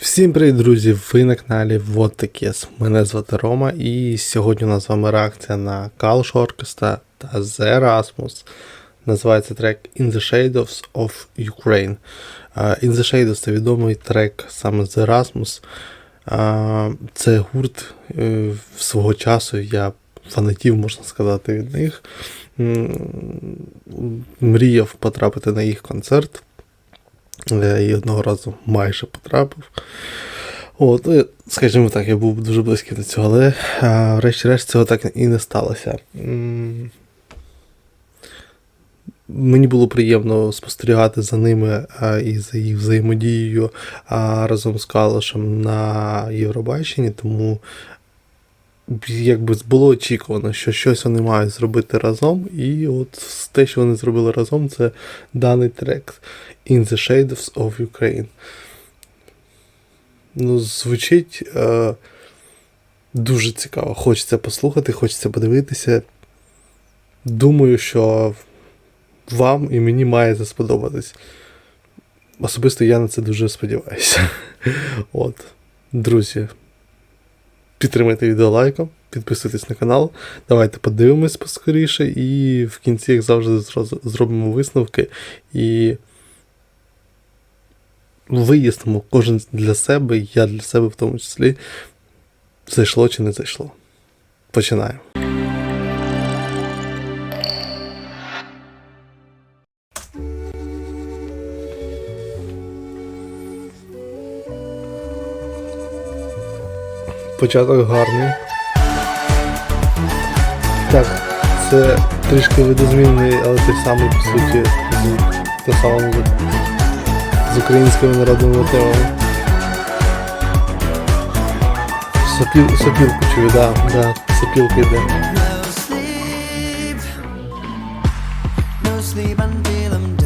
Всім привіт, друзі! Ви на каналі Вот Такес. Мене звати Рома, і сьогодні у нас з вами реакція на Калш Orchestra та The Erasmus. Називається трек In the Shadows of Ukraine. In the Shadows це відомий трек саме з Erasmus. Це гурт е, свого часу. Я фанатів, можна сказати, від них. Мріяв потрапити на їх концерт. Я і одного разу майже потрапив. От, ну, скажімо так, я був дуже близький до цього, але врешті-решт цього так і не сталося. Мені було приємно спостерігати за ними а, і за їх взаємодією а, разом з Калошем на Євробаченні, тому якби було очікувано, що щось вони мають зробити разом, і от те, що вони зробили разом, це даний трек In the Shadows of Ukraine. Ну, звучить е, дуже цікаво. Хочеться послухати, хочеться подивитися. Думаю, що вам і мені має це сподобатись. Особисто я на це дуже сподіваюся. От, друзі, підтримайте відео лайком, підписуйтесь на канал. Давайте подивимось поскоріше, і в кінці, як завжди, зробимо висновки і вияснимо кожен для себе, я для себе в тому числі, зайшло чи не зайшло. Починаємо. Початок гарний. Так, це трішки видозмінний, але той самий, по суті, звук. Сама музика. З українськими народними мотивами. Сопіл, сопілку чую, да, да, сопілка йде. No sleep, no sleep until I'm done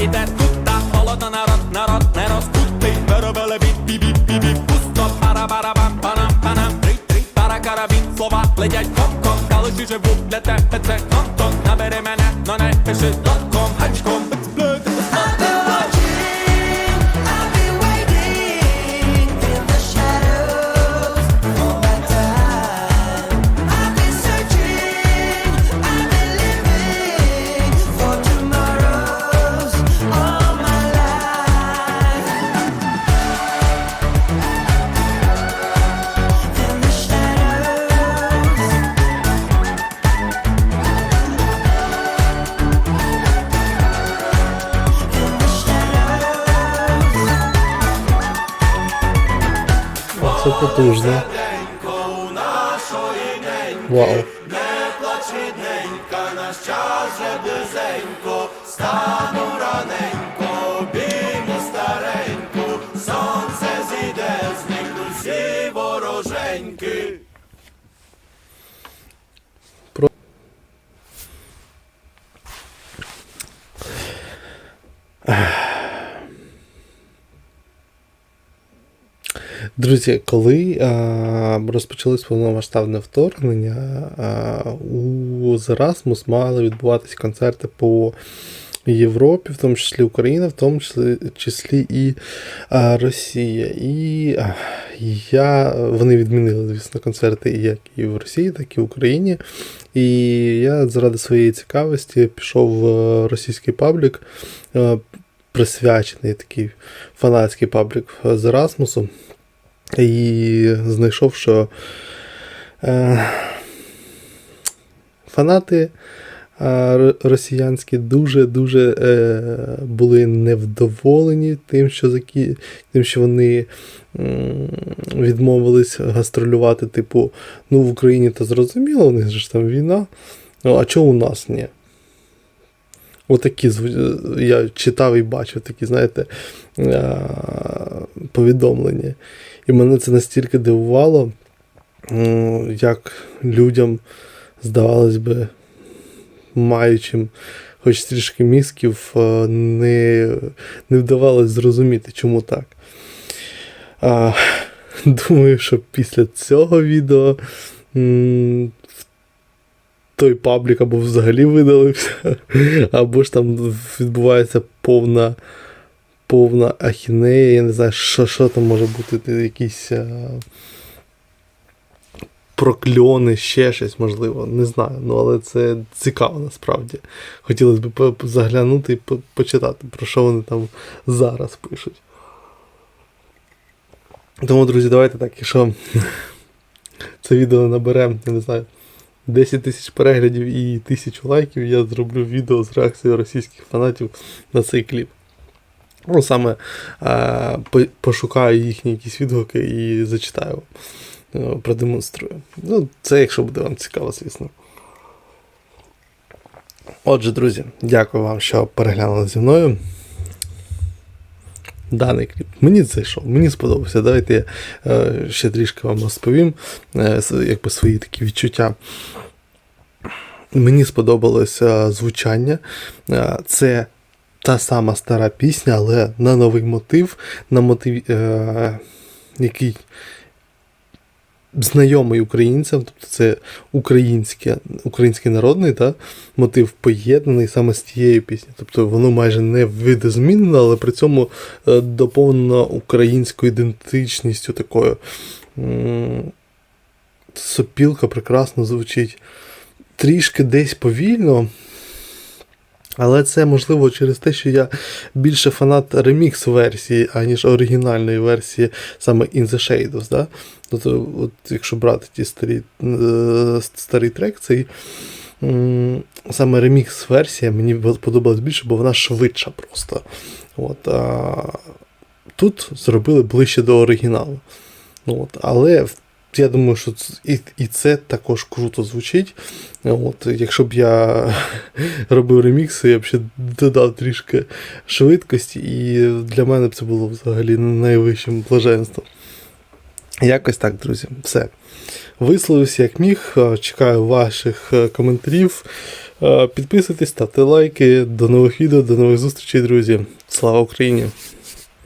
іде тут та холодно народ, народ не розкутий. Беребеле біт, бі бі бі бі пусто, пара пара бам панам панам три три пара карабін, слова летять копком, калиші живуть для тебе це контон. Набери мене, но не пиши дотком, Це потужно. Вау. Про- Друзі, коли а, розпочалось повномасштабне вторгнення, а, у Зерасмус мали відбуватись концерти по Європі, в тому числі Україна, в тому числі, числі і а, Росія. І а, я, вони відмінили, звісно, концерти як і в Росії, так і в Україні. І я заради своєї цікавості пішов в російський паблік, присвячений такий фанатський паблік з Ерасмусу. І знайшов, що е, фанати е, росіянські дуже-дуже е, були невдоволені тим, що, закі... тим, що вони відмовились гастролювати. Типу, ну в Україні то зрозуміло, у них ж там війна. Ну, а чого у нас ні? Отакі я читав і бачив такі, знаєте, е, повідомлення. І мене це настільки дивувало, як людям, здавалось би, маючим хоч трішки мізків, е, не, не вдавалось зрозуміти, чому так. А, думаю, що після цього відео той паблік або взагалі видалився, або ж там відбувається повна повна ахінея, я не знаю, що, що там може бути, якісь а, прокльони, ще щось можливо, не знаю. Ну, але це цікаво насправді. Хотілося б заглянути і почитати, про що вони там зараз пишуть. Тому, друзі, давайте так, якщо це відео набере, я не знаю, 10 тисяч переглядів і тисячу лайків, я зроблю відео з реакцією російських фанатів на цей кліп. Ну, саме е, пошукаю їхні якісь відгуки і зачитаю, е, продемонструю. Ну, це якщо буде вам цікаво, звісно. Отже, друзі, дякую вам, що переглянули зі мною. Даний кліп. Мені зайшов, мені сподобався. Давайте я е, ще трішки вам розповім е, якби свої такі відчуття. Мені сподобалось е, звучання. Е, це та сама стара пісня, але на новий мотив, на мотив, е, який знайомий українцям, тобто це українське, український народний та, мотив поєднаний саме з тією піснею. Тобто воно майже не видозмінено, але при цьому е, доповнено українською ідентичністю такою. Сопілка прекрасно звучить. Трішки десь повільно, але це можливо через те, що я більше фанат ремікс версії, аніж оригінальної версії саме In the Shadows. Да? Тобто, от, якщо брати ті старі, е, старий трек, цей саме ремікс версія мені подобалась більше, бо вона швидша просто. От, а, тут зробили ближче до оригіналу. Ну, от, але в- я думаю, що і, і це також круто звучить. От, якщо б я робив ремікси, я б ще додав трішки швидкості, і для мене б це було взагалі найвищим блаженством. Якось так, друзі. Все. Висловився як міг. Е, Чекаю ваших е, коментарів. Е, Підписуйтесь, ставте лайки. До нових відео, до нових зустрічей, друзі. Слава Україні!